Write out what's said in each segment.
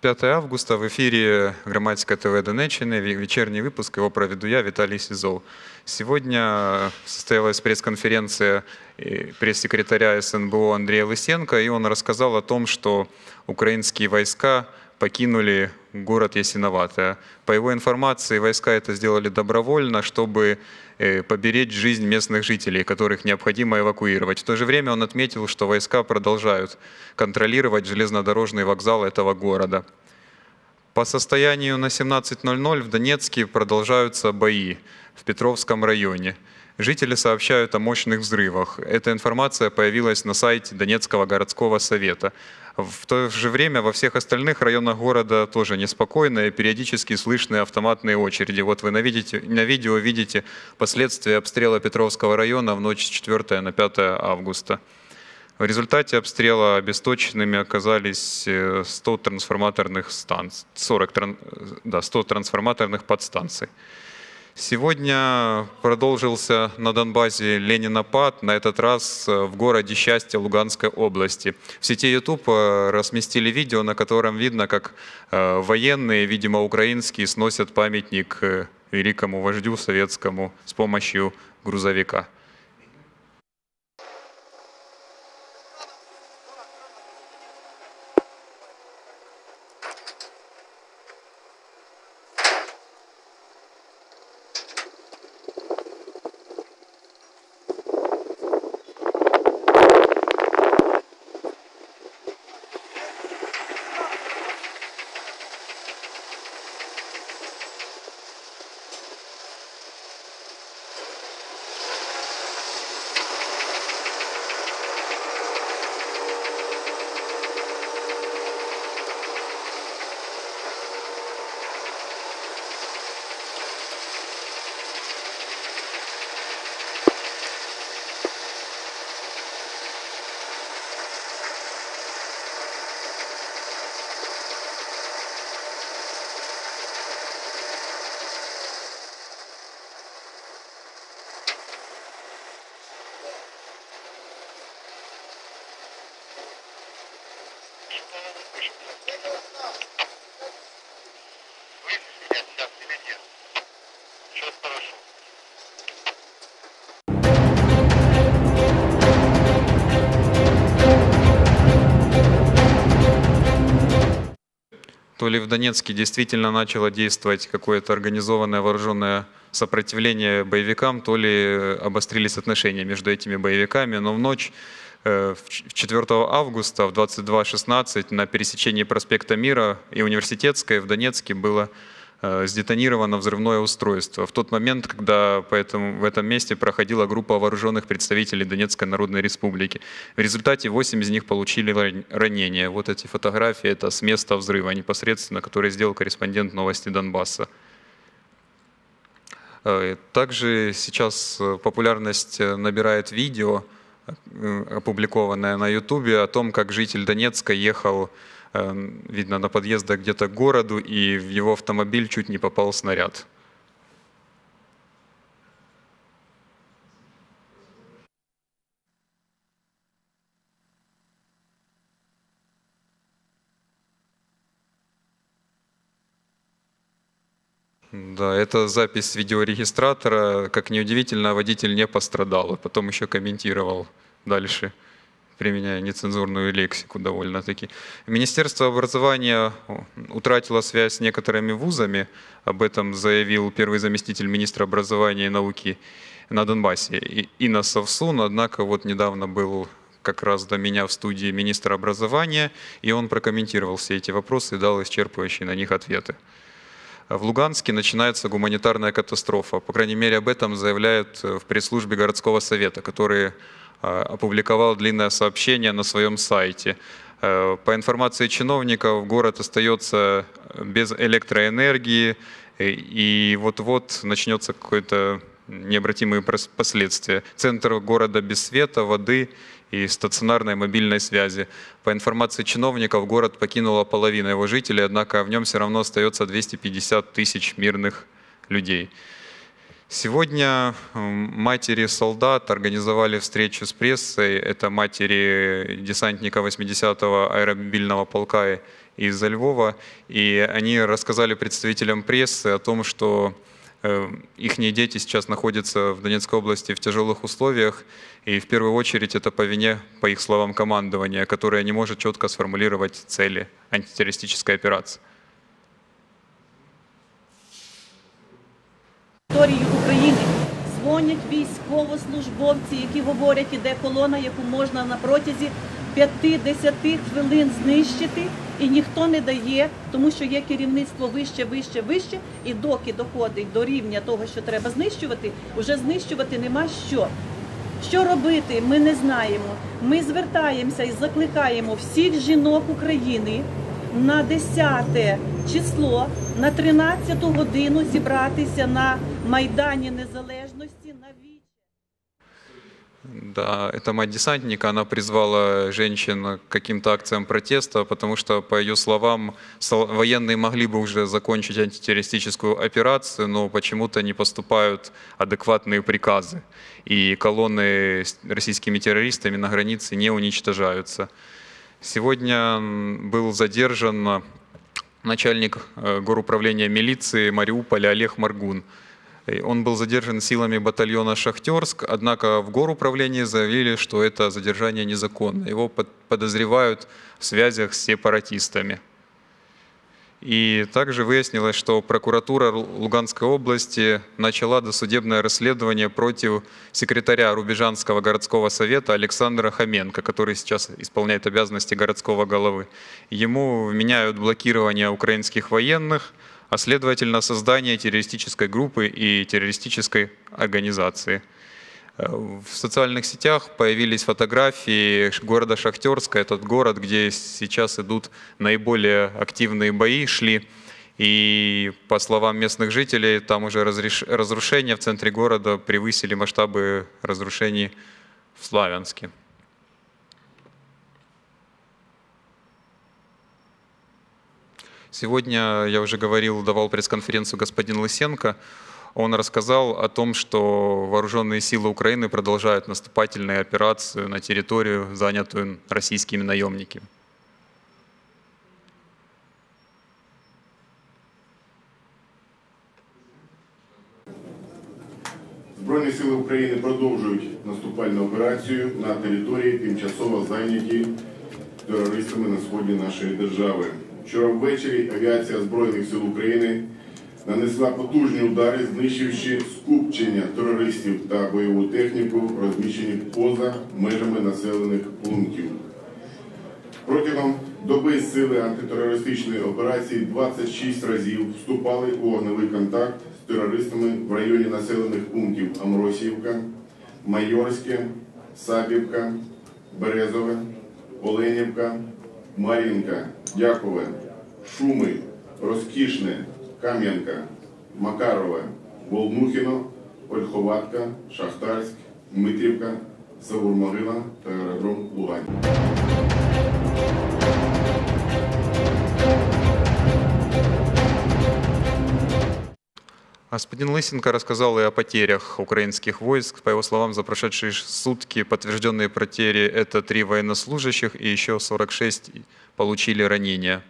5 августа в эфире Громадское ТВ Донеччины, ве- вечерний выпуск, его проведу я, Виталий Сизов. Сегодня состоялась пресс-конференция э, пресс-секретаря СНБО Андрея Лысенко, и он рассказал о том, что украинские войска покинули город Ясиноватое. По его информации, войска это сделали добровольно, чтобы э, поберечь жизнь местных жителей, которых необходимо эвакуировать. В то же время он отметил, что войска продолжают контролировать железнодорожный вокзал этого города. По состоянию на 17.00 в Донецке продолжаются бои в Петровском районе. Жители сообщают о мощных взрывах. Эта информация появилась на сайте Донецкого городского совета. В то же время во всех остальных районах города тоже неспокойно и периодически слышны автоматные очереди. Вот вы на, видите, на видео видите последствия обстрела Петровского района в ночь с 4 на 5 августа. В результате обстрела обесточенными оказались э, 100 трансформаторных станций, 40, тран- да, 100 трансформаторных подстанций. Сегодня продолжился на Донбассе Ленинопад, на этот раз э, в городе Счастье Луганской области. В сети YouTube э, разместили видео, на котором видно, как э, военные, видимо, украинские, сносят памятник великому вождю советскому с помощью грузовика. То ли в Донецке действительно начало действовать какое-то организованное вооруженное сопротивление боевикам, то ли э, обострились отношения между этими боевиками. Но в ночь э, в ч- в 4 августа в 22.16 на пересечении проспекта Мира и Университетской в Донецке было э, сдетонировано взрывное устройство. В тот момент, когда по этому, в этом месте проходила группа вооруженных представителей Донецкой Народной Республики. В результате 8 из них получили ран- ранения. Вот эти фотографии, это с места взрыва непосредственно, который сделал корреспондент новости Донбасса. Э, Также сейчас э, популярность э, набирает видео, э, опубликованное на Ютубе, о том, как житель Донецка ехал, э, видно, на подъездах где-то к городу, и в его автомобиль чуть не попал снаряд. Да, это запись видеорегистратора. Как неудивительно, водитель не пострадал. И потом еще комментировал дальше, применяя нецензурную лексику довольно-таки. Министерство образования утратило связь с некоторыми вузами. Об этом заявил первый заместитель министра образования и науки на Донбассе И- Инна Совсун. Однако вот недавно был как раз до меня в студии министр образования, и он прокомментировал все эти вопросы и дал исчерпывающие на них ответы. В Луганске начинается гуманитарная катастрофа. По крайней мере, об этом заявляют э, в пресс-службе городского совета, который э, опубликовал длинное сообщение на своем сайте. Э, По информации чиновников, город остается без электроэнергии, э, и вот-вот начнется какое-то необратимые последствия. Центр города без света, воды и стационарной мобильной связи. По информации чиновников, город покинула половина его жителей, однако в нем все равно остается 250 тысяч мирных людей. Сегодня м, матери солдат организовали встречу с прессой. Это матери десантника 80-го аэромобильного полка из Львова, и они рассказали представителям прессы о том, что их дети сейчас находятся в Донецкой области в тяжелых условиях, и в первую очередь это по вине, по их словам, командования, которое не может четко сформулировать цели антитеррористической операции. України дзвонять військовослужбовці, які говорять, іде колона, яку можна на протязі 50 хвилин знищити, і ніхто не дає, тому що є керівництво вище, вище, вище, і доки доходить до рівня того, що треба знищувати, вже знищувати нема що. Що робити, ми не знаємо. Ми звертаємося і закликаємо всіх жінок України на 10 число, на 13 годину зібратися на Майдані Незалежності на віч. Да, это мать десантника, она призвала женщин к каким-то акциям протеста, потому что, по ее словам, сол- военные могли бы уже закончить антитеррористическую операцию, но почему-то не поступают адекватные приказы, и колонны с российскими террористами на границе не уничтожаются. Сегодня м, был задержан начальник э, горуправления милиции Мариуполя Олег Маргун. Он был задержан силами батальона «Шахтерск», однако в горуправлении заявили, что это задержание незаконно. Его под- подозревают в связях с сепаратистами. И также выяснилось, что прокуратура Лу- Луганской области начала досудебное расследование против секретаря Рубежанского городского совета Александра Хоменко, который сейчас исполняет обязанности городского головы. Ему вменяют блокирование украинских военных, а следовательно создание террористической группы и террористической организации. Э, В социальных сетях появились фотографии города Шахтерска, этот город, где сейчас идут наиболее активные бои, шли. И по словам местных жителей, там уже разреш- разрушения в центре города превысили масштабы разрушений в Славянске. Сегодня, я уже говорил, давал пресс-конференцию господин Лысенко. Он рассказал о том, что вооруженные силы Украины продолжают наступательные операции на территорию, занятую российскими наемниками. Збройні сили України продовжують наступальну операцію на території, тимчасово зайняті терористами на сході нашої держави. Вчора ввечері авіація Збройних сил України нанесла потужні удари, знищивши скупчення терористів та бойову техніку, розміщені поза межами населених пунктів. Протягом доби сили антитерористичної операції 26 разів вступали у вогневий контакт з терористами в районі населених пунктів Амросіївка, Майорське, Сабівка, Березове, Оленівка, Мар'їнка, Дякове, Шуми, Розкішне, Кам'янка, Макарове, Волнухіно, Ольховатка, Шахтарськ, Дмитрівка, Савурмогила та аеродром Лугань. Господин Лысенко рассказал и о потерях украинских войск. По его словам, за прошедшие сутки подтвержденные потери – это три военнослужащих и еще 46 получили ранения.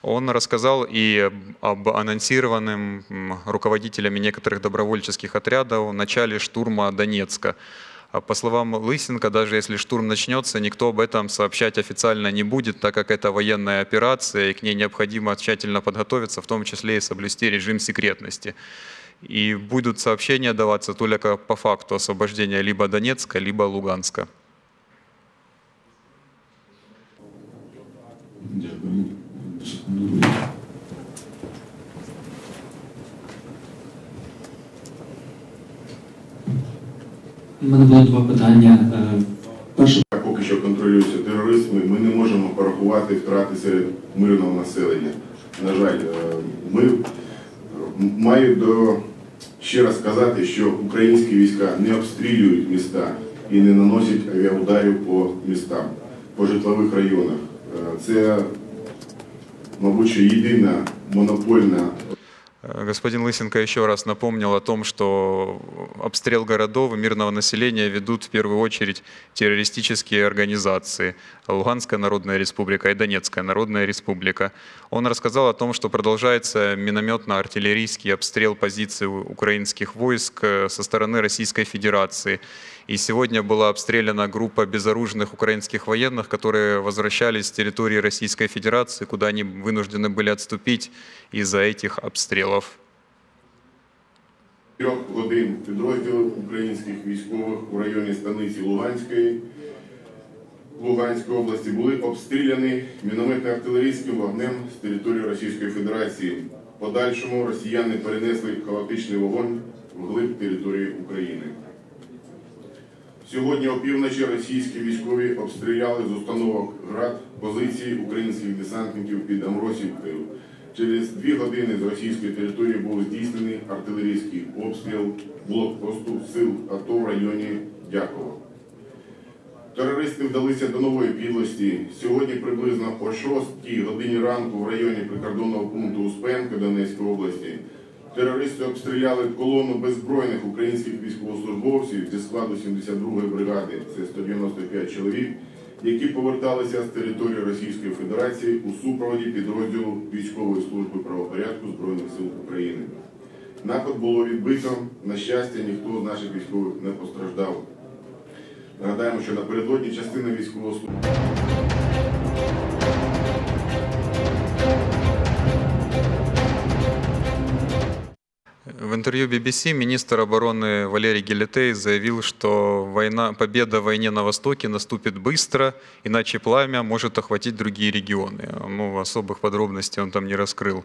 Он рассказал и об анонсированном руководителями некоторых добровольческих отрядов начале штурма Донецка. А По словам Лысенко, даже если штурм начнется, никто об этом сообщать официально не будет, так как это военная операция, и к ней необходимо тщательно подготовиться, в том числе и соблюсти режим секретности. И будут сообщения даваться только по факту освобождения либо Донецка, либо Луганска. Секунду. У мене було два питання. Е, Перше, поки що контролюються терористами, ми не можемо порахувати втрати серед мирного населення. На жаль, е, ми е, маю до ще раз сказати, що українські війська не обстрілюють міста і не наносять авіаударів по містам, по житлових районах. Це, мабуть, що єдина монопольна Э, Господин Лысенко еще раз напомнил о том, что обстрел городов и мирного населения ведут в первую очередь террористические организации Луганская Народная Республика и Донецкая Народная Республика. Он рассказал о том, что продолжается минометно-артиллерийский обстрел позиций у- украинских войск э, со стороны Российской Федерации. И сегодня была обстреляна группа безоружных украинских военных, которые возвращались с территории Российской Федерации, куда они вынуждены были отступить из-за этих обстрелов. Трьох годин підрозділи українських військових у районі станиці Луганської Луганської області були обстріляні мінометно-артилерійським вогнем з території Російської Федерації. В подальшому росіяни перенесли хаотичний вогонь вглиб території України. Сьогодні опівночі російські військові обстріляли з установок ГРАД позиції українських десантників під Амросівкою. Через дві години з російської території був здійснений артилерійський обстріл блокпосту сил АТО в районі Дяково. Терористи вдалися до нової підлості. Сьогодні приблизно о 6 годині ранку в районі прикордонного пункту Успенка Донецької області терористи обстріляли колону беззбройних українських військовослужбовців зі складу 72-ї бригади, це 195 чоловік, які поверталися з території Російської Федерації у супроводі підрозділу військової служби правопорядку Збройних сил України. Напад було відбито. На щастя, ніхто з наших військових не постраждав. Нагадаємо, що напередодні частина військового служби. В интервью BBC министр обороны Валерий Гелетей заявил, что война, победа в войне на Востоке наступит быстро, иначе пламя может охватить другие регионы. Ну, особых подробностей он там не раскрыл,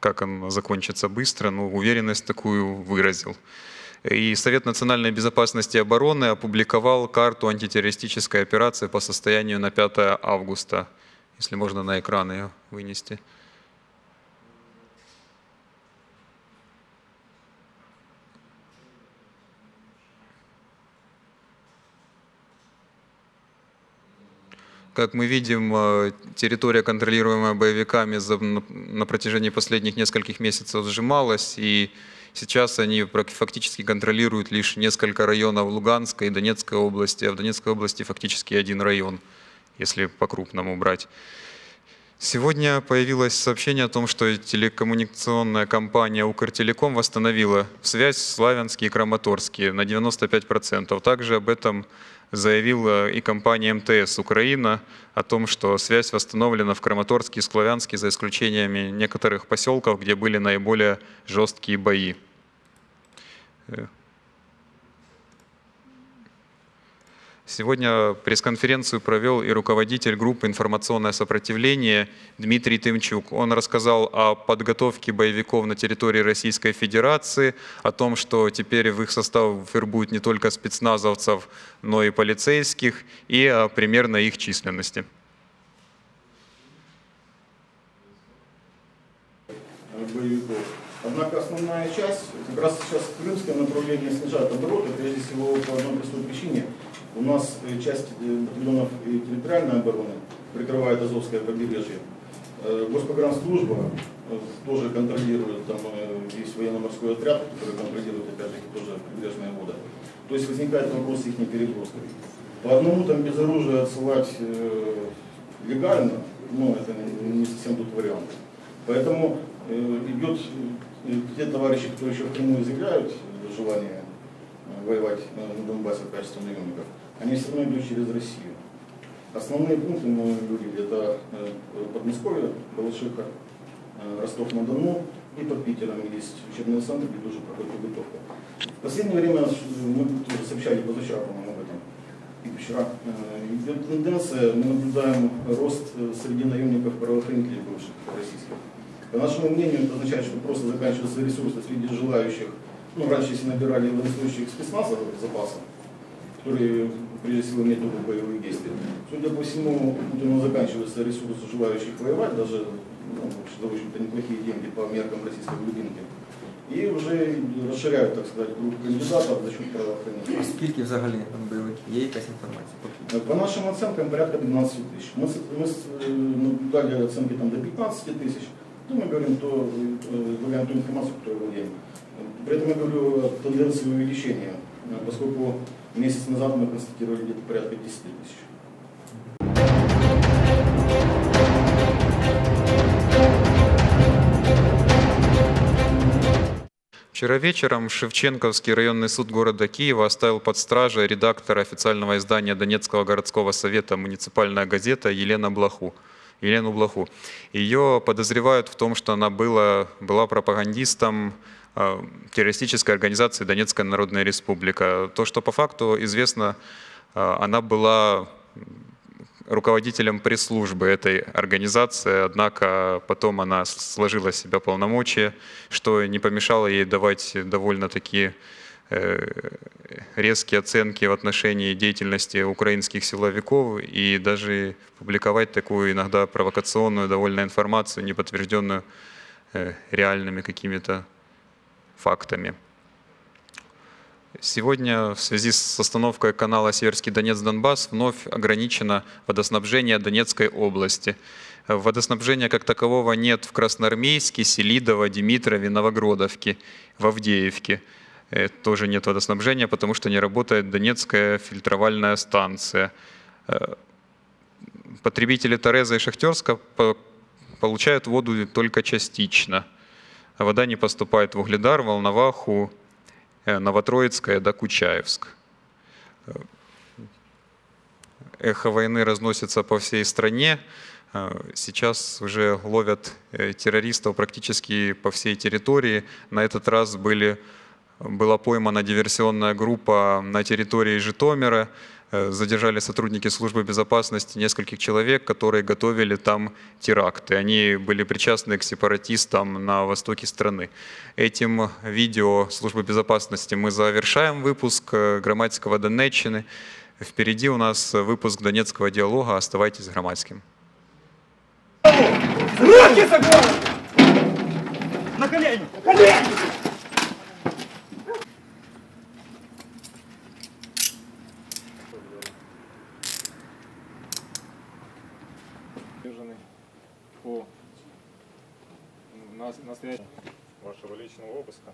как он закончится быстро, но уверенность такую выразил. И Совет национальной безопасности и обороны опубликовал карту антитеррористической операции по состоянию на 5 августа. Если можно на экран ее вынести. Как мы видим, э, территория, контролируемая боевиками, на протяжении последних нескольких месяцев сжималась, и сейчас они фактически контролируют лишь несколько районов Луганской и Донецкой области, а в Донецкой области фактически один район, если по-крупному брать. Сегодня появилось сообщение о том, что телекоммуникационная компания «Укртелеком» восстановила связь Славянский и Краматорский на 95%. Также об этом заявила и компания МТС «Украина» о том, что связь восстановлена в Краматорске и Славянске за исключениями некоторых поселков, где были наиболее жесткие бои. Э. Сегодня пресс-конференцию провел и руководитель группы «Информационное сопротивление» Дмитрий Тымчук. Он рассказал о подготовке боевиков на территории Российской Федерации, о том, что теперь в их состав вербуют не только спецназовцев, но и полицейских, и о примерной их численности. Боевиков. Однако основная часть, как раз сейчас крымское направление снижает обороты, прежде всего по одной простой причине. У нас э, часть э, батальонов и территориальной обороны прикрывает Азовское побережье. Э, Госпогранслужба тоже контролирует, там есть военно-морской отряд, который контролирует, опять же, тоже прибрежные воды. То есть возникает вопрос их переброски. По одному там без оружия отсылать легально, ну это не совсем тут вариант. Поэтому идет э, те товарищи, кто еще в Крыму изъявляют желание э, воевать э, на Донбассе в качестве наемников, они все равно идут через Россию. Основные пункты мы говорили, это э, Подмосковье, Балашиха, э, Ростов-на-Дону и под Питером есть учебные центры, где тоже проходит подготовка. В последнее время э, мы тоже сообщали позавчера, по-моему, об этом, и вчера. Э, Идет тенденция, мы наблюдаем рост э, среди наемников правоохранителей бывших российских. По нашему мнению, это означает, что просто заканчиваются ресурсы среди желающих. Ну, раньше, если набирали военнослужащих спецназа запаса, которые, прежде всего, имеют опыт боевых действий. Судя по всему, вот у нас заканчиваются ресурсы желающих воевать, даже ну, что, в общем-то, неплохие деньги по меркам российской глубинки. И уже расширяют, так сказать, круг кандидатов за счет правоохранителей. А скільки взагалі там бойовиків? Є якась інформація? Поки. По нашим оценкам порядка 12 тысяч. Мы, с- мы с- э, наблюдали оценки там до 15 тысяч. то мы говорим, то излагаем ту информацию, которую владеем. При этом я говорю о тенденции увеличения, э, поскольку месяц назад мы констатировали где-то порядка 10 тысяч. Вчера вечером Шевченковский районный суд города Киева оставил под стражей редактора официального издания Донецкого городского совета «Муниципальная газета» Елена Блаху. Елену Блаху. Ее подозревают в том, что она была, была пропагандистом э, террористической организации Донецкая Народная Республика. То, что по факту известно, э, она была руководителем пресс-службы этой организации, однако потом она сложила с себя полномочия, что не помешало ей давать довольно такие резкие оценки в отношении деятельности украинских силовиков и даже публиковать такую иногда провокационную довольно информацию, не подтвержденную э, реальными какими-то фактами. Сегодня в связи с остановкой канала Северский Донец-Донбасс вновь ограничено водоснабжение Донецкой области. Водоснабжения как такового нет в Красноармейске, Селидово, Димитрове, Новогродовке, в Авдеевке. Тоже нет водоснабжения, потому что не работает Донецкая фильтровальная станция. Э, Потребители Тореза и Шахтерска по- получают воду только частично. Вода не поступает в Угледар, Волноваху, э, Новотроицкая да Кучаевск. Э, Эхо войны разносится по всей стране. Сейчас уже ловят террористов практически по всей территории. На этот раз были, была поймана диверсионная группа на территории Житомира. Э, Задержали сотрудники службы безопасности нескольких человек, которые готовили там теракты. Они были причастны к сепаратистам на востоке страны. Этим видео службы безопасности мы завершаем выпуск э, грамматикова Донеччины. Впереди у нас выпуск Донецкого диалога. Оставайтесь громадским. Руки за! На колени! Колени! Нас- настоящему вашего личного обыска.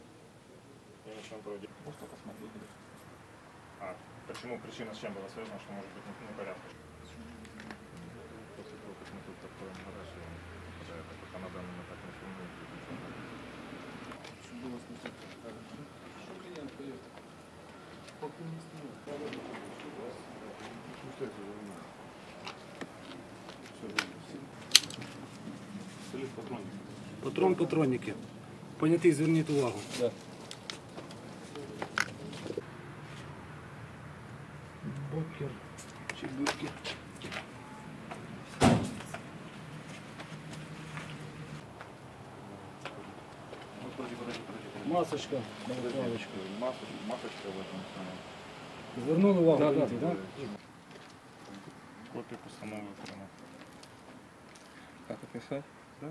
Я начал проводить. Просто посмотреть. А почему причина с чем была связана, что может быть не- непорядок? После того, как мы тут такое наращиваем, да, это пока на данный этап ничего не будет. Патрон патронники. Понятий, зверніть увагу. Бокер чи букер. Масочка. Масочка, масочка в этом самом. Звернули увагу, понятий, так? Копия постановы. прямо. Как описать? Да?